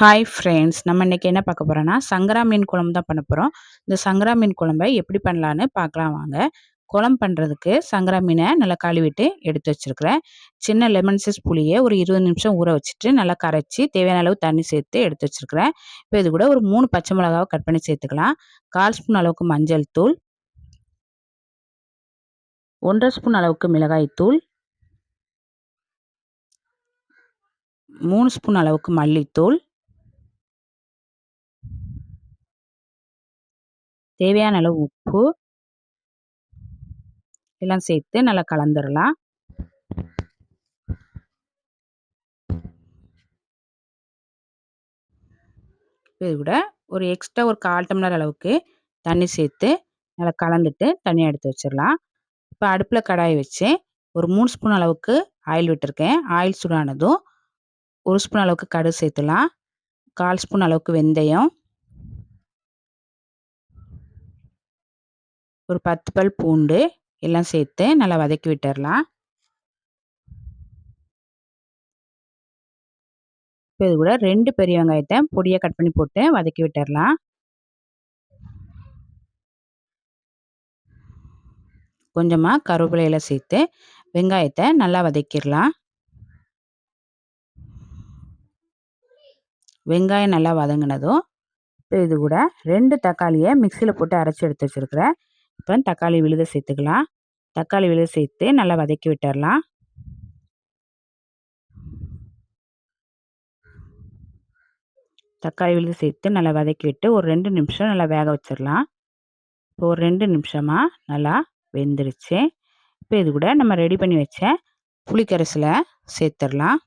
Hi friends நம்ம இன்றைக்கி என்ன பார்க்க போகிறோன்னா சங்கரா மீன் குழம்பு தான் பண்ண போகிறோம் இந்த சங்கரா மீன் குழம்பை எப்படி பண்ணலான்னு பார்க்கலாம் வாங்க. குழம்பு பண்ணுறதுக்கு சங்கரா மீனை நல்லா கழுவிட்டு எடுத்து வச்சுருக்கிறேன். சின்ன லெமன் சைஸ் புளியை ஒரு இருபது நிமிஷம் ஊற வச்சுட்டு நல்லா கரைச்சி தேவையான அளவு தண்ணி சேர்த்து எடுத்து வச்சுருக்கிறேன். இப்போ இது கூட ஒரு மூணு பச்சை மிளகாவை கட் பண்ணி சேர்த்துக்கலாம். கால் ஸ்பூன் அளவுக்கு மஞ்சள் தூள். ஒன்றரை ஸ்பூன் அளவுக்கு மிளகாய் தூள். மூணு ஸ்பூன் அளவுக்கு மல்லித்தூள். தேவையான அளவு உப்பு. எல்லாம் சேர்த்து நல்லா கலந்துடலாம் இது கூட ஒரு எக்ஸ்ட்ரா ஒரு கால் டம்ளர் அளவுக்கு தண்ணி சேர்த்து நல்லா கலந்துட்டு தனியாக எடுத்து வச்சிடலாம் இப்போ அடுப்பில் கடாயை வச்சு ஒரு மூணு ஸ்பூன் அளவுக்கு ஆயில் விட்டுருக்கேன். ஆயில் சூடானதும் ஒரு ஸ்பூன் அளவுக்கு கடுகு சேர்த்துலாம். கால் ஸ்பூன் அளவுக்கு வெந்தயம். ஒரு பத்து பல் பூண்டு எல்லாம் சேர்த்து நல்லா வதக்கி விட்டுடலாம் இப்போ இது கூட ரெண்டு பெரிய வெங்காயத்தை பொடியாக கட் பண்ணி போட்டு வதக்கி விட்டுடலாம் கொஞ்சமாக கருவேப்பிலையில் சேர்த்து வெங்காயத்தை நல்லா வதக்கிடலாம். வெங்காயம் நல்லா வதங்கினதும் இப்போ இது கூட ரெண்டு தக்காளியை மிக்சியில் போட்டு அரைச்சி எடுத்து வச்சுருக்கிறேன் இப்போ தக்காளி விழுத சேர்த்துக்கலாம். தக்காளி விழுத சேர்த்து நல்லா வதக்கி விட்டுடலாம் தக்காளி விழுது சேர்த்து நல்லா வதக்கி விட்டு ஒரு ரெண்டு நிமிஷம் நல்லா வேக வச்சிடலாம் இப்போ ஒரு ரெண்டு நிமிஷமாக நல்லா வெந்துருச்சு. இப்போ இது கூட நம்ம ரெடி பண்ணி வச்ச புளிக்கரைசலை சேர்த்துடலாம்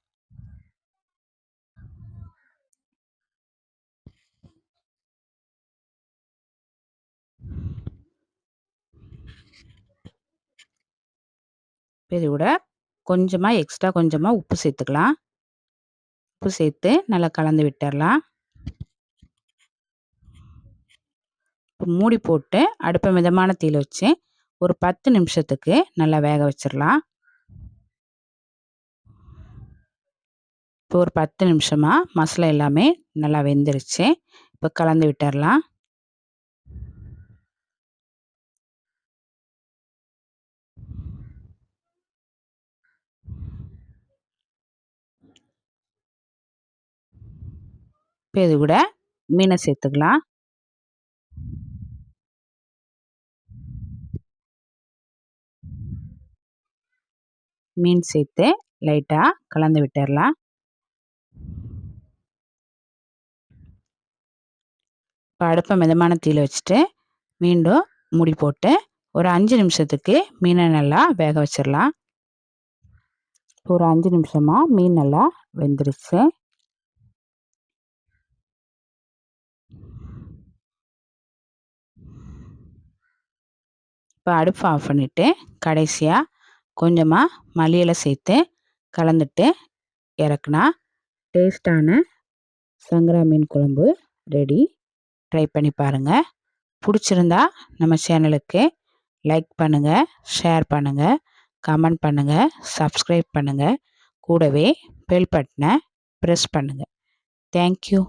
இது கூட கொஞ்சமாக எக்ஸ்ட்ரா கொஞ்சமாக உப்பு சேர்த்துக்கலாம். உப்பு சேர்த்து நல்லா கலந்து விட்டுடலாம். இப்போ மூடி போட்டு அடுப்பை மிதமான தீயில் வச்சு ஒரு பத்து நிமிஷத்துக்கு நல்லா வேக வச்சிடலாம். இப்போ ஒரு பத்து நிமிஷமாக மசாலா எல்லாமே நல்லா வெந்துருச்சு. இப்போ கலந்து விட்டுடலாம். இப்போ இது கூட மீனை சேர்த்துக்கலாம். மீன் சேர்த்து லைட்டாக கலந்து விட்டுடலாம் இப்போ அடுப்பை மிதமான தீயில் வச்சுட்டு மீண்டும் மூடி போட்டு ஒரு அஞ்சு நிமிஷத்துக்கு மீனை நல்லா வேக வச்சிடலாம் ஒரு அஞ்சு நிமிஷமாக மீன் நல்லா வெந்துருச்சு. இப்போ அடுப்பு ஆஃப் பண்ணிவிட்டு கடைசியாக கொஞ்சமாக மல்லியில் சேர்த்து கலந்துட்டு இறக்குனா டேஸ்டான சங்கரா மீன் குழம்பு ரெடி ட்ரை பண்ணி பாருங்கள் பிடிச்சிருந்தா நம்ம சேனலுக்கு லைக் பண்ணுங்கள் ஷேர் பண்ணுங்கள் கமெண்ட் பண்ணுங்கள் சப்ஸ்கிரைப் பண்ணுங்கள் கூடவே பெல் பட்டனை ப்ரெஸ் பண்ணுங்கள் தேங்க்யூ